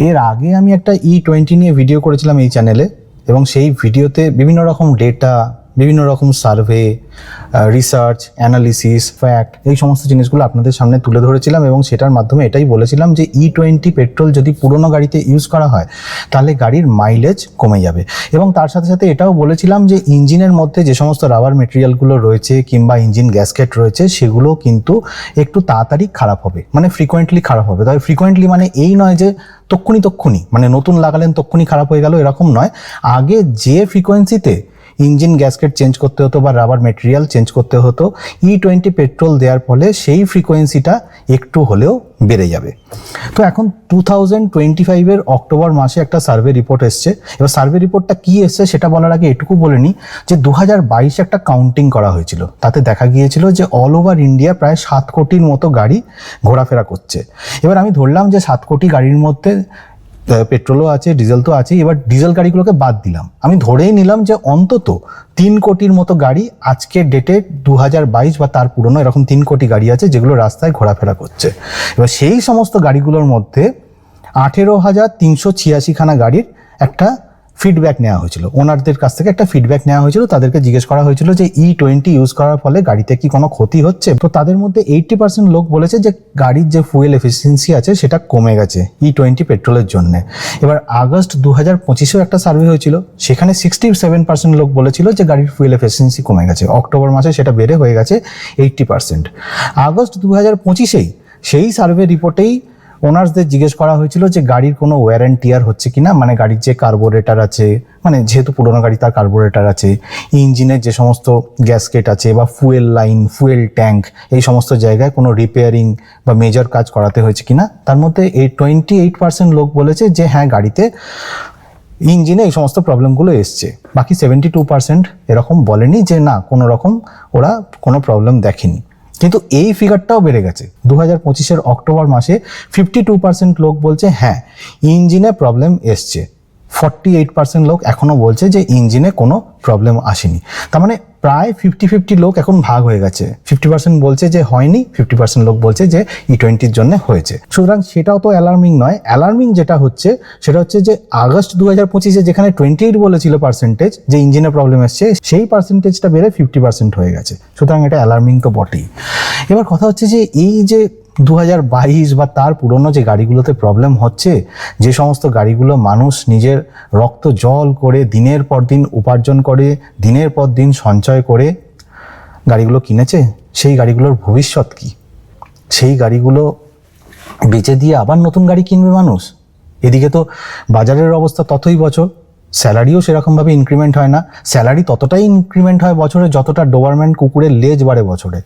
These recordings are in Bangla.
এর আগে আমি একটা ই টোয়েন্টি নিয়ে ভিডিও করেছিলাম এই চ্যানেলে এবং সেই ভিডিওতে বিভিন্ন রকম ডেটা বিভিন্ন রকম সার্ভে রিসার্চ অ্যানালিসিস ফ্যাক্ট এই সমস্ত জিনিসগুলো আপনাদের সামনে তুলে ধরেছিলাম এবং সেটার মাধ্যমে এটাই বলেছিলাম যে ই টোয়েন্টি পেট্রোল যদি পুরোনো গাড়িতে ইউজ করা হয়, তাহলে গাড়ির মাইলেজ কমে যাবে। এবং তার সাথে সাথে এটাও বলেছিলাম যে ইঞ্জিনের মধ্যে যে সমস্ত রাবার মেটেরিয়ালগুলো রয়েছে কিংবা ইঞ্জিন গ্যাসকেট রয়েছে, সেগুলো কিন্তু একটু তাড়াতাড়ি খারাপ হবে মানে ফ্রিকোয়েন্টলি খারাপ হবে। তবে ফ্রিকোয়েন্টলি মানে এই নয় যে তক্ষুনি তক্ষুনি মানে নতুন লাগালেন তক্ষুনি খারাপ হয়ে গেল, এরকম নয়। আগে যে ফ্রিকোয়েন্সিতে ইঞ্জিন গ্যাসকেট চেঞ্জ করতে হতো বা রাবার মেটেরিয়াল চেঞ্জ করতে হতো। ই টোয়েন্টি পেট্রোল দেওয়ার ফলে সেই ফ্রিকোয়েন্সিটা একটু হলেও বেড়ে যাবে। তো এখন টু থাউজেন্ড টোয়েন্টি ফাইভের অক্টোবর মাসে একটা সার্ভে রিপোর্ট এসছে। এবার সার্ভে রিপোর্টটা কী এসছে সেটা বলার আগে এটুকু বলে নিই যে দু হাজার বাইশে একটা কাউন্টিং করা হয়েছিল। তাতে দেখা গিয়েছিল যে অল ওভার ইন্ডিয়া প্রায় সাত কোটির মতো গাড়ি ঘোরাফেরা করছে। এবার আমি ধরলাম যে সাত কোটি গাড়ির মধ্যে পেট্রোলও আছে ডিজেল তো আছেই। এবার ডিজেল গাড়িগুলোকে বাদ দিলাম। আমি ধরেই নিলাম যে অন্তত তিন কোটির মতো গাড়ি আজকের ডেটে দু হাজার বাইশ বা তার পুরনো এরকম তিন কোটি গাড়ি আছে যেগুলো রাস্তায় ঘোরাফেরা করছে। এবার সেই সমস্ত গাড়িগুলোর মধ্যে আঠেরো হাজার তিনশো ছিয়াশিখানা গাড়ির একটা ফিডব্যাক নেওয়া হয়েছিল। ওনারদের কাছ থেকে একটা ফিডব্যাক নেওয়া হয়েছিল, তাদেরকে জিজ্ঞেস করা হয়েছিল যে ই টোয়েন্টি ইউজ করার ফলে গাড়িতে কি কোনো ক্ষতি হচ্ছে? তো তাদের মধ্যে এইটটি পার্সেন্ট লোক বলেছে যে গাড়ির যে ফুয়েল এফিসিয়েন্সি আছে সেটা কমে গেছে ই টোয়েন্টি পেট্রোলের জন্য। এবার আগস্ট দু হাজার পঁচিশেও একটা সার্ভে হয়েছিল, সেখানে সিক্সটি সেভেন পার্সেন্ট লোক বলেছিল যে গাড়ির ফুয়েল এফিসিয়েন্সি কমে গেছে। অক্টোবর মাসে সেটা বেড়ে হয়ে গেছে এইটটি পার্সেন্ট আগস্ট দু হাজার পঁচিশেই সেই সার্ভে রিপোর্টেই ওনার্সদের জিজ্ঞেস করা হয়েছিল যে গাড়ির কোনো ওয়ারেন্টিয়ার হচ্ছে কি না মানে গাড়ির যে কার্বোরেটার আছে মানে যেহেতু পুরোনো গাড়ি তার কার্বোরেটার আছে, ইঞ্জিনের যে সমস্ত গ্যাসকেট আছে বা ফুয়েল লাইন ফুয়েল ট্যাঙ্ক এই সমস্ত জায়গায় কোনো রিপেয়ারিং বা মেজর কাজ করাতে হয়েছে কিনা? তার মধ্যে এই টোয়েন্টি এইট পার্সেন্ট লোক বলেছে যে হ্যাঁ গাড়িতে ইঞ্জিনে এই সমস্ত প্রবলেমগুলো এসছে। বাকি সেভেন্টি টু পার্সেন্ট এরকম বলেনি যে না, কোনো রকম ওরা কোনো প্রবলেম দেখেনি। কিন্তু এই ফিগারটাও বেড়ে গেছে। দু হাজার পঁচিশের অক্টোবর মাসে ফিফটি টু পার্সেন্ট লোক বলছে হ্যাঁ ইঞ্জিনে প্রবলেম এসছে। ফর্টি এইট পার্সেন্ট লোক এখনও বলছে যে ইঞ্জিনে কোনো প্রবলেম আসেনি। তার মানে প্রায় ফিফটি ফিফটি লোক এখন ভাগ হয়ে গেছে। ফিফটি পার্সেন্ট বলছে যে হয়নি ফিফটি পার্সেন্ট লোক বলছে যে ই টোয়েন্টির জন্য হয়েছে। সুতরাং সেটাও তো অ্যালার্মিং নয়। অ্যালার্মিং যেটা হচ্ছে, সেটা হচ্ছে যে আগস্ট দু হাজার পঁচিশে যেখানে টোয়েন্টি এইট বলেছিল পার্সেন্টেজ যে ইঞ্জিনে প্রবলেম এসছে, সেই পার্সেন্টেজটা বেড়ে ফিফটি পার্সেন্ট হয়ে গেছে। সুতরাং এটা অ্যালার্মিং তো বটেই। এবার কথা হচ্ছে যে এই যে দু হাজার বাইশ বা তার পুরনো যে গাড়িগুলোতে প্রবলেম হচ্ছে, যে সমস্ত গাড়িগুলো মানুষ নিজের রক্ত জল করে দিনের পর দিন উপার্জন করে, দিনের পর দিন সঞ্চয় করে গাড়িগুলো কিনেছে, সেই গাড়িগুলোর ভবিষ্যৎ কি? সেই গাড়িগুলো বেচে দিয়ে আবার নতুন গাড়ি কিনবে মানুষ? এদিকে তো বাজারের অবস্থা ততই বছর। স্যালারিও সেরকমভাবে ইনক্রিমেন্ট হয় না। স্যালারি ততটাই ইনক্রিমেন্ট হয় বছরে যতটা ডোবারম্যান্ট কুকুরের লেজ বাড়ে বছরে।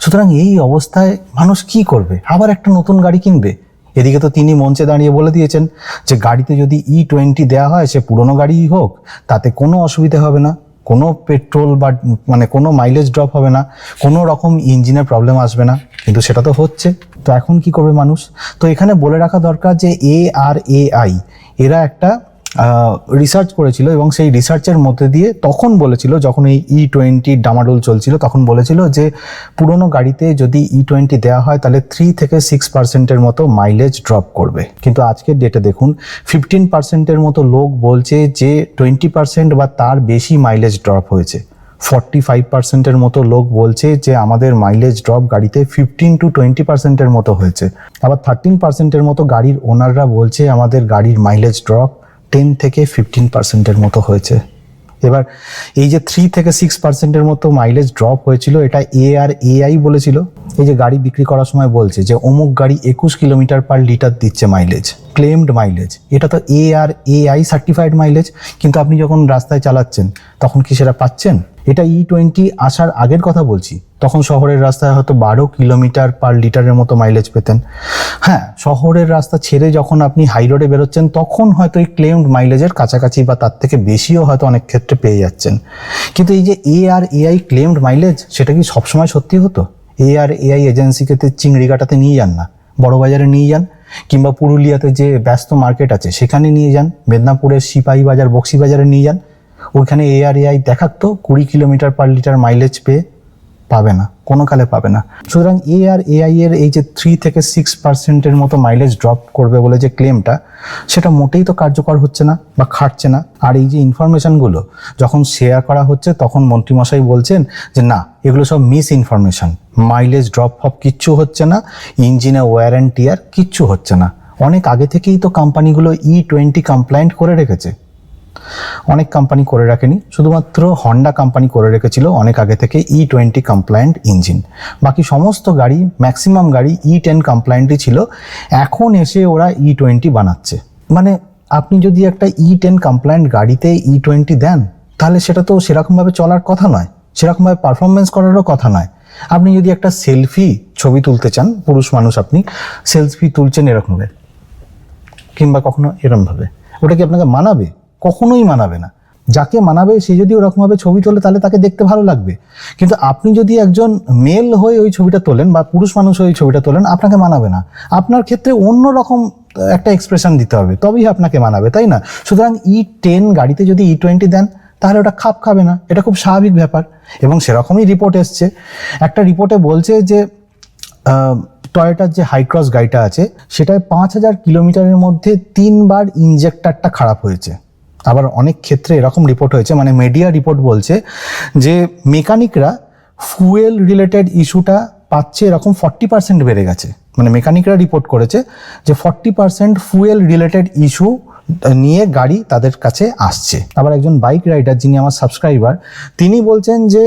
সুতরাং এই অবস্থায় মানুষ কি করবে? আবার একটা নতুন গাড়ি কিনবে? এদিকে তো তিনি মঞ্চে দাঁড়িয়ে বলে দিয়েছেন যে গাড়িতে যদি ই টোয়েন্টি দেওয়া হয়, সে পুরনো গাড়িই হোক, তাতে কোনো অসুবিধা হবে না। কোনো পেট্রোল বা মানে কোনো মাইলেজ ড্রপ হবে না। কোনো রকম ইঞ্জিনের প্রবলেম আসবে না। কিন্তু সেটা তো হচ্ছে। তো এখন কি করবে মানুষ? তো এখানে বলে রাখা দরকার যে এ আর এ আই এরা একটা রিসার্চ করেছিল এবং সেই রিসার্চের মধ্যে দিয়ে তখন বলেছিল, যখন এই ই টোয়েন্টি ডামাডোল চলছিল, তখন বলেছিল যে পুরনো গাড়িতে যদি ই টোয়েন্টি দেওয়া হয়, তাহলে থ্রি থেকে সিক্স পার্সেন্টের মতো মাইলেজ ড্রপ করবে। কিন্তু আজকের ডেটে দেখুন ফিফটিন পার্সেন্টের মতো লোক বলছে যে টোয়েন্টি পার্সেন্ট বা তার বেশি মাইলেজ ড্রপ হয়েছে। ফর্টি ফাইভ পার্সেন্টের মতো লোক বলছে যে আমাদের মাইলেজ ড্রপ গাড়িতে ফিফটিন টু টোয়েন্টি পার্সেন্টের মতো হয়েছে। আবার থার্টিন পার্সেন্টের মতো গাড়ির ওনাররা বলছে আমাদের গাড়ির মাইলেজ ড্রপ টেন থেকে ফিফটিন পার্সেন্টের মতো হয়েছে। এবার এই যে থ্রি থেকে সিক্স পার্সেন্টের মতো মাইলেজ ড্রপ হয়েছিল, এটা এ আর এআই বলেছিল। এই যে গাড়ি বিক্রি করার সময় বলছে যে, অমুক গাড়ি একুশ কিলোমিটার পার লিটার দিচ্ছে মাইলেজ ক্লেমড মাইলেজ এটা তো A R AI certified mileage কিন্তু আপনি যখন রাস্তায় চালাচ্ছেন, তখন কি সেটা পাচ্ছেন? এটা ই টোয়েন্টি আসার আগের কথা বলছি। তখন শহরের রাস্তায় হয়তো বারো কিলোমিটার পার লিটারের মতো মাইলেজ পেতেন। হ্যাঁ শহরের রাস্তা ছেড়ে যখন আপনি হাই রোডে বেরোচ্ছেন, তখন হয়তো এই ক্লেমড মাইলেজের কাছাকাছি বা তার থেকে বেশিও হয়তো অনেক ক্ষেত্রে পেয়ে যাচ্ছেন। কিন্তু এই যে A R A I claimed mileage সেটা কি সবসময় সত্যি হতো? এ আর এআই এজেন্সিকে চিংড়িঘাটাতে নিয়ে যান না? বড় বাজারে নিয়ে যান? কিংবা পুরুলিয়াতে যে ব্যস্ত মার্কেট আছে, সেখানে নিয়ে যান? মেদিনীপুরের সিপাহী বাজার বক্সি বাজারে নিয়ে যান? ওইখানে এআর এআই দেখাতো, কুড়ি কিলোমিটার পার লিটার মাইলেজ পেয়ে পাবে না, কোনো কালে পাবে না। সুতরাং এ আর এআই এর এই যে থ্রি থেকে সিক্স পার্সেন্টের মতো মাইলেজ ড্রপ করবে বলে যে ক্লেমটা সেটা মোটেই তো কার্যকর হচ্ছে না বা খাটছে না। আর এই যে ইনফরমেশনগুলো যখন শেয়ার করা হচ্ছে, তখন মন্ত্রীমশাই বলছেন যে, না, এগুলো সব মিস ইনফরমেশন মাইলেজ ড্রপ ফপ কিচ্ছু হচ্ছে না ইঞ্জিনে ওয়ারেন্টি আর কিচ্ছু হচ্ছে না। অনেক আগে থেকেই তো কোম্পানিগুলো ই টোয়েন্টি কমপ্লায়েন্ট করে রেখেছে। অনেক কোম্পানি করে রাখেনি। শুধুমাত্র হন্ডা কোম্পানি করে রেখেছিল অনেক আগে থেকে ই টোয়েন্টি কমপ্লায়েন্ট ইঞ্জিন বাকি সমস্ত গাড়ি ম্যাক্সিমাম গাড়ি ই টেন কমপ্লায়েন্টই ছিল। এখন এসে ওরা ই টোয়েন্টি বানাচ্ছে। মানে আপনি যদি একটা ই টেন কমপ্লায়েন্ট গাড়িতে ই টোয়েন্টি দেন, তাহলে সেটা তো সেরকমভাবে চলার কথা নয়। সেরকমভাবে পারফরমেন্স করারও কথা নয়। আপনি যদি একটা সেলফি ছবি তুলতে চান, পুরুষ মানুষ আপনি সেলফি তুলছেন এরকমভাবে। কিংবা কখনো এরমভাবে। ওটা কি আপনাকে মানাবে? কখনোই মানাবে না। যাকে মানাবে সে যদি ওরকমভাবে ছবি তোলে, তাহলে তাকে দেখতে ভালো লাগবে। কিন্তু আপনি যদি একজন মেল হয়ে ওই ছবিটা তোলেন বা পুরুষ মানুষ হয়ে ওই ছবিটা তোলেন, আপনাকে মানাবে না। আপনার ক্ষেত্রে অন্য রকম একটা এক্সপ্রেশন দিতে হবে। তবেই আপনাকে মানাবে, তাই না? সুতরাং ই টেন গাড়িতে যদি ই টোয়েন্টি দেন, তাহলে ওটা খাপ খাবে না। এটা খুব স্বাভাবিক ব্যাপার। এবং সেরকমই রিপোর্ট এসছে। একটা রিপোর্টে বলছে যে টয়োটার যে হাইক্রস গাড়িটা আছে, সেটায় পাঁচ হাজার কিলোমিটারের মধ্যে তিনবার ইঞ্জেক্টারটা খারাপ হয়েছে। আবার অনেক ক্ষেত্রে এরকম রিপোর্ট হয়েছে মানে মিডিয়া রিপোর্ট বলছে যে মেকানিকরা ফুয়েল রিলেটেড ইস্যুটা পাচ্ছে এরকম ফর্টি পার্সেন্ট বেড়ে গেছে। মানে মেকানিকরা রিপোর্ট করেছে যে forty percent fuel related issue নিয়ে গাড়ি তাদের কাছে আসছে। আবার একজন বাইক রাইডার যিনি আমার সাবস্ক্রাইবার তিনি বলছেন যে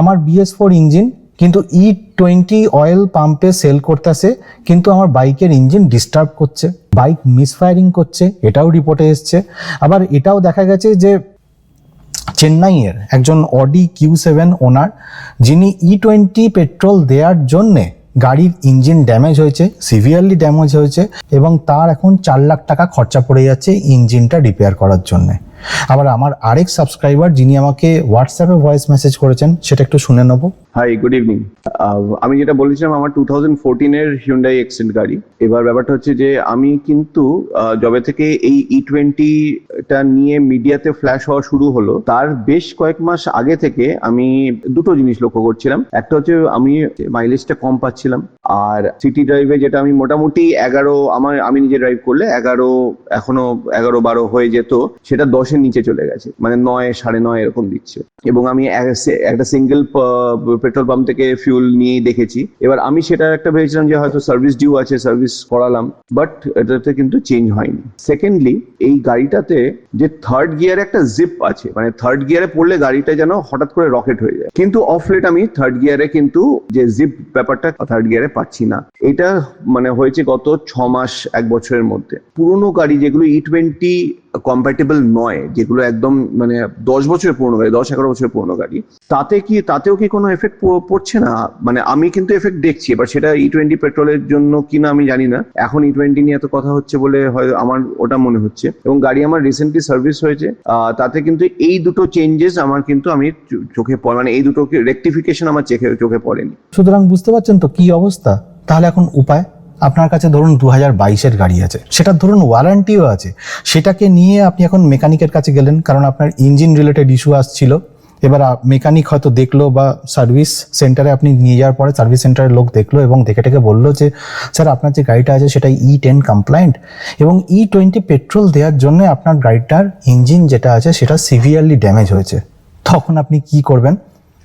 আমার বিএস ফোর ইঞ্জিন কিন্তু ই টোয়েন্টি অয়েল পাম্পে সেল করতেছে, কিন্তু আমার বাইকের ইঞ্জিন ডিস্টার্ব করছে বাইক মিসফায়ারিং করছে, এটাও রিপোর্টে এসছে। আবার এটাও দেখা গেছে যে চেন্নাইয়ের একজন অডি কিউ সেভেন ওনার যিনি ই টোয়েন্টি পেট্রোল দেওয়ার জন্যে গাড়ির ইঞ্জিন ড্যামেজ হয়েছে সিভিয়ারলি ড্যামেজ হয়েছে, এবং তার এখন চার লাখ টাকা খরচা পড়ে যাচ্ছে ইঞ্জিনটা রিপেয়ার করার জন্যে। আবার আমার আরেক সাবস্ক্রাইবার যিনি আমাকে হোয়াটসঅ্যাপে ভয়েস মেসেজ করেছেন, সেটা একটু শুনে নেব। হাই গুড ইভিনিং আমি যেটা বলেছিলাম, আমার টু থাউজেন্ড ফোরটিনের হিউন্ডাই এক্সেন্ট গাড়ি। এবার ব্যাপারটা হচ্ছে যে, আমি কিন্তু যবে থেকে এই ই টোয়েন্টিটা নিয়ে মিডিয়াতে ফ্ল্যাশ হওয়া শুরু হলো, তার বেশ কয়েক মাস আগে থেকে আমি দুটো জিনিস লক্ষ্য করছিলাম। একটা হচ্ছে, আমি মাইলেজটা কম পাচ্ছিলাম, আর সিটি ড্রাইভে যেটা আমি মোটামুটি এগারো, আমার, আমি নিজে ড্রাইভ করলে এগারো, এখনও এগারো বারো হয়ে যেত, সেটা দশের নিচে চলে গেছে। মানে নয়, সাড়ে নয় এরকম দিচ্ছে। এবং আমি একটা সিঙ্গেল পেট্রোল পাম্প থেকে ফিউল নিয়েই দেখেছি। এবার আমি সেটা একটা ভেবেছিলাম যে হয়তো সার্ভিস ডিউ আছে সার্ভিস করালাম বাট এটাতে কিন্তু চেঞ্জ হয়নি। সেকেন্ডলি এই গাড়িটাতে যে থার্ড গিয়ারে একটা জিপ আছে মানে থার্ড গিয়ারে পড়লে গাড়িটা যেন হঠাৎ করে রকেট হয়ে যায়। কিন্তু অফ লেট আমি থার্ড গিয়ারে কিন্তু যে জিপ ব্যাপারটা থার্ড গিয়ারে পাচ্ছি না। এটা মানে হয়েছে গত ছ মাস, এক বছরের মধ্যে। পুরোনো গাড়ি যেগুলো ই টোয়েন্টি কম্প্যাটেবল নয়, যেগুলো একদম মানে দশ বছরের পুরোনো গাড়ি, দশ এগারো বছরের পুরোনো গাড়ি, তাতে কি, তাতেও কি কোনো এফেক্ট পড়ছে না? মানে আমি কিন্তু এফেক্ট দেখছি, এবার সেটা ই টোয়েন্টি পেট্রোলের জন্য কিনা আমি জানি না। এখন ই টোয়েন্টি নিয়ে এত কথা হচ্ছে বলে হয়, আমার ওটা মনে হচ্ছে। এবং গাড়ি আমার রিসেন্টলি সার্ভিস হয়েছে তাতে কিন্তু এই দুটো চেঞ্জেস আমার কিন্তু আমি চোখে পড়ে মানে এই দুটো রেকটিফিকেশন আমার চোখে চোখে পড়েনি। সুতরাং বুঝতে পারছেন তো কি অবস্থা? তাহলে এখন উপায়? আপনার কাছে ধরুন দু হাজার বাইশের গাড়ি আছে, সেটার ধরুন ওয়ারেন্টিও আছে, সেটাকে নিয়ে আপনি এখন মেকানিকের কাছে গেলেন, কারণ আপনার ইঞ্জিন রিলেটেড ইস্যু আসছিল, এবার মেকানিক হয়তো দেখল বা সার্ভিস সেন্টারে আপনি নিয়ে যাওয়ার পরে সার্ভিস সেন্টারের লোক দেখল এবং দেখে টেকে বলল যে, স্যার, আপনার যে গাড়িটা আছে সেটা ই টেন কমপ্লায়েন্ট এবং ই টোয়েন্টি পেট্রোল দেওয়ার জন্য আপনার গাড়িটার ইঞ্জিন যেটা আছে সেটা সিভিয়ারলি ড্যামেজ হয়েছে। তখন আপনি কি করবেন?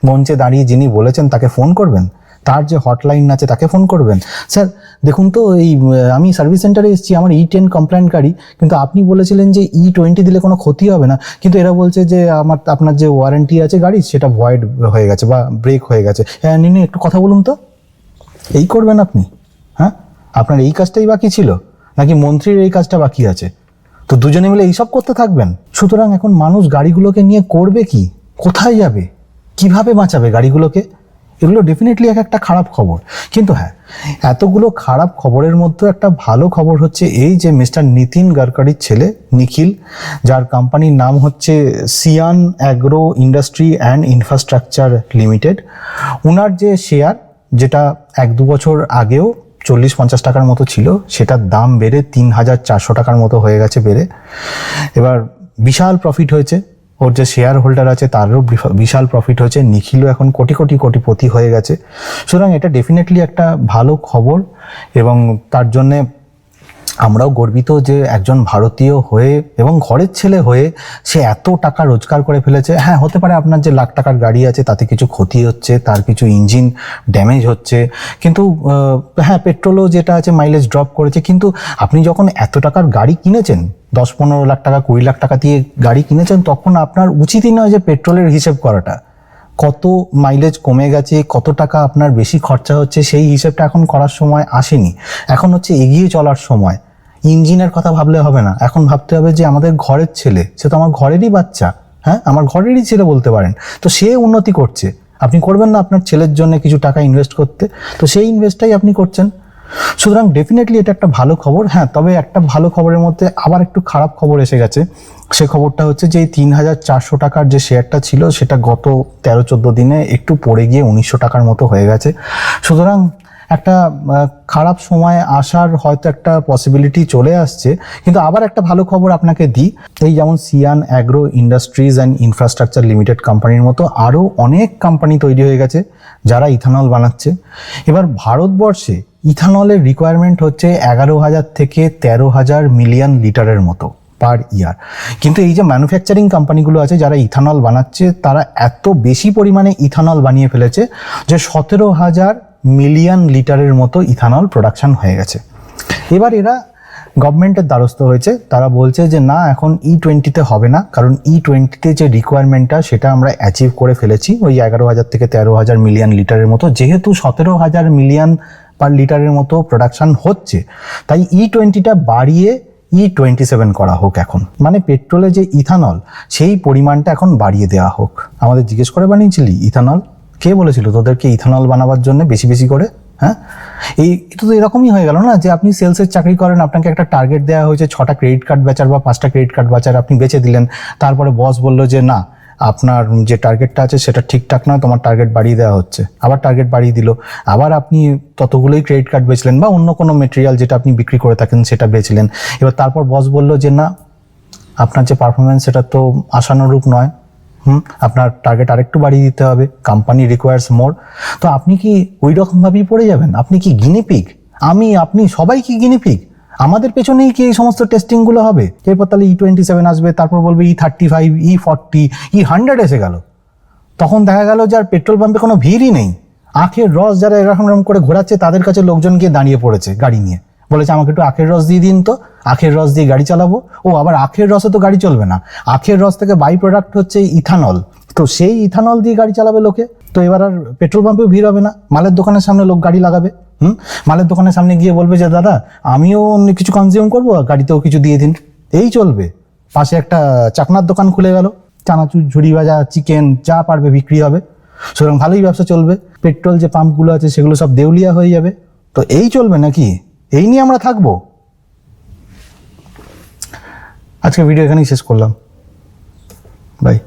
মঞ্চে দাঁড়িয়ে যিনি বলেছেন তাকে ফোন করবেন? তার যে হটলাইন আছে, তাকে ফোন করবেন। স্যার দেখুন তো, এই আমি সার্ভিস সেন্টারে এসেছি, আমার ই টেন কমপ্লেনকারী কিন্তু আপনি বলেছিলেন যে ই টোয়েন্টি দিলে কোনো ক্ষতি হবে না। কিন্তু এরা বলছে যে আমার, আপনার যে ওয়ারেন্টি আছে গাড়ি সেটা ভয়েড হয়ে গেছে বা ব্রেক হয়ে গেছে। হ্যাঁ নিন, একটু কথা বলুন তো। এই করবেন আপনি? হ্যাঁ? আপনার এই কাজটাই বাকি ছিল? নাকি মন্ত্রীর এই কাজটা বাকি আছে? তো দুজনে মিলে এইসব করতে থাকবেন। সুতরাং এখন মানুষ গাড়িগুলোকে নিয়ে করবে কি? কোথায় যাবে? কীভাবে বাঁচাবে গাড়িগুলোকে? এগুলো ডেফিনেটলি এক একটা খারাপ খবর। কিন্তু হ্যাঁ এতগুলো খারাপ খবরের মধ্যে একটা ভালো খবর হচ্ছে এই যে মিস্টার নিতিন গডকারির ছেলে, নিখিল, যার কোম্পানির নাম হচ্ছে Sian agro industry and infrastructure limited. Owner যে শেয়ার যেটা এক দু বছর আগেও চল্লিশ পঞ্চাশ টাকার মতো ছিল, সেটার দাম বেড়ে তিন হাজার চারশো টাকার মতো হয়ে গেছে বেড়ে। এবার বিশাল প্রফিট হয়েছে। ওর যে শেয়ার হোল্ডার আছে, তারও বিশাল প্রফিট হয়েছে। নিখিলও এখন কোটি কোটি কোটিপতি হয়ে গেছে। সুতরাং এটা ডেফিনেটলি একটা ভালো খবর এবং তার জন্যে আমরাও গর্বিত যে একজন ভারতীয় হয়ে এবং ঘরের ছেলে হয়ে সে এত টাকা রোজগার করে ফেলেছে। হ্যাঁ হতে পারে আপনার যে লাখ টাকার গাড়ি আছে, তাতে কিছু ক্ষতি হচ্ছে, তার কিছু ইঞ্জিন ড্যামেজ হচ্ছে। কিন্তু হ্যাঁ পেট্রোলও যেটা আছে মাইলেজ ড্রপ করেছে। কিন্তু আপনি যখন এত টাকার গাড়ি কিনেছেন দশ পনেরো লাখ টাকা, কুড়ি লাখ টাকা দিয়ে গাড়ি কিনেছেন, তখন আপনার উচিতই নয় যে পেট্রোলের হিসেব করাটা। কত মাইলেজ কমে গেছে, কত টাকা আপনার বেশি খরচা হচ্ছে, সেই হিসেবটা এখন করার সময় আসেনি। এখন হচ্ছে এগিয়ে চলার সময়। ইঞ্জিনের কথা ভাবলে হবে না। এখন ভাবতে হবে যে আমাদের ঘরের ছেলে, সে তো আমার ঘরেরই বাচ্চা হ্যাঁ? আমার ঘরেরই ছেলে বলতে পারেন। তো সে উন্নতি করছে। আপনি করবেন না আপনার ছেলের জন্য কিছু টাকা ইনভেস্ট করতে। তো সেই ইনভেস্টটাই আপনি করছেন। সুতরাং ডেফিনেটলি এটা একটা ভালো খবর। হ্যাঁ তবে একটা ভালো খবরের মধ্যে আবার একটু খারাপ খবর এসে গেছে। সে খবরটা হচ্ছে যে, এই তিন হাজার চারশো টাকার যে শেয়ারটা ছিল, সেটা গত তেরো চোদ্দ দিনে একটু পড়ে গিয়ে উনিশশো টাকার মতো হয়ে গেছে। সুতরাং একটা খারাপ সময় আসার হয়তো একটা পসিবিলিটি চলে আসছে। কিন্তু আবার একটা ভালো খবর আপনাকে দিই। এই যেমন Sian agro industries and infrastructure limited কোম্পানির মতো আরও অনেক কোম্পানি তৈরি হয়ে গেছে, যারা ইথানল বানাচ্ছে। এবার ভারতবর্ষে ইথানলের রিকোয়ারমেন্ট হচ্ছে এগারো হাজার থেকে তেরো হাজার মিলিয়ন লিটারের মতো। পার ইয়ার কিন্তু এই যে ম্যানুফ্যাকচারিং কোম্পানিগুলো আছে, যারা ইথানল বানাচ্ছে, তারা এত বেশি পরিমাণে ইথানল বানিয়ে ফেলেছে যে সতেরো হাজার মিলিয়ন লিটারের মতো ইথানল প্রোডাকশন হয়ে গেছে। এবার এরা গভর্নমেন্টের দ্বারস্থ হয়েছে। তারা বলছে যে, না, এখন ই টোয়েন্টিতে হবে না, কারণ ই টোয়েন্টিতে যে রিকোয়ারমেন্টটা সেটা আমরা অ্যাচিভ করে ফেলেছি ওই এগারো হাজার থেকে তেরো হাজার মিলিয়ন লিটারের মতো। যেহেতু সতেরো হাজার মিলিয়ন পার লিটারের মতো প্রোডাকশান হচ্ছে, তাই ই টোয়েন্টিটা বাড়িয়ে ই টোয়েন্টি সেভেন করা হোক এখন। মানে পেট্রোলে যে ইথানল, সেই পরিমাণটা এখন বাড়িয়ে দেওয়া হোক। আমাদের জিজ্ঞেস করে বানিয়েছিলি, ইথানল? কে বলেছিল তোদেরকে ইথানল বানাবার জন্য বেশি বেশি করে? হ্যাঁ? এই, এটা তো এরকমই হয়ে গেল না যে আপনি সেলসের চাকরি করেন, আপনাকে একটা টার্গেট দেওয়া হয়েছে, ছটা ক্রেডিট কার্ড বেচার বা পাঁচটা ক্রেডিট কার্ড বেচার আপনি বেচে দিলেন, তারপরে বস বলল যে না আপনার যে টার্গেটটা আছে সেটা ঠিকঠাক নয়, তোমার টার্গেট বাড়িয়ে দেওয়া হচ্ছে। আবার টার্গেট বাড়িয়ে দিল। আবার আপনি ততগুলোই ক্রেডিট কার্ড বেচলেন বা অন্য কোনো মেটেরিয়াল যেটা আপনি বিক্রি করে থাকেন সেটা বেচলেন। এবার তারপর বস বলল যে, না, আপনার যে পারফরমেন্স সেটা তো আশানুরূপ নয়। হুম, আপনার টার্গেট আরেকটু বাড়িয়ে দিতে হবে। কোম্পানি রিকোয়ার্স মোর তো আপনি কি ওই রকমভাবেই পড়ে যাবেন? আপনি কি গিনিপিক আমি, আপনি সবাই কি গিনিপিক আমাদের পেছনেই কি এই সমস্ত টেস্টিংগুলো হবে? এরপর তাহলে ই টোয়েন্টি সেভেন আসবে, তারপর বলবে E thirty five E forty E hundred এসে গেল। তখন দেখা গেল যে আর পেট্রোল পাম্পে কোনো ভিড়ই নেই। আখের রস যারা এরকম এরকম করে ঘোরাচ্ছে, তাদের কাছে লোকজন গিয়ে দাঁড়িয়ে পড়েছে গাড়ি নিয়ে। বলেছে, আমাকে একটু আখের রস দিয়ে দিন তো। আখের রস দিয়ে গাড়ি চালাবো। ও আবার আখের রসে তো গাড়ি চলবে না। আখের রস থেকে বাই প্রোডাক্ট হচ্ছে ইথানল তো সেই ইথানল দিয়ে গাড়ি চালাবে লোকে। তো এবার আর পেট্রোল পাম্পেও ভিড় হবে না। মালের দোকানের সামনে লোক গাড়ি লাগাবে। হুম? মালের দোকানের সামনে গিয়ে বলবে যে, দাদা, আমিও অন্য কিছু কনজিউম করব আর গাড়িতেও কিছু দিয়ে দিন। এই চলবে। পাশে একটা চাকনার দোকান খুলে গেল। চানাচুর, ঝুড়ি ভাজা, চিকেন যা পারবে বিক্রি হবে। সুতরাং ভালোই ব্যবসা চলবে। পেট্রোল যে পাম্পগুলো আছে সেগুলো সব দেউলিয়া হয়ে যাবে। তো এই চলবে নাকি? এই নিয়ে আমরা থাকব। আজকে ভিডিও এখানেই শেষ করলাম। বাই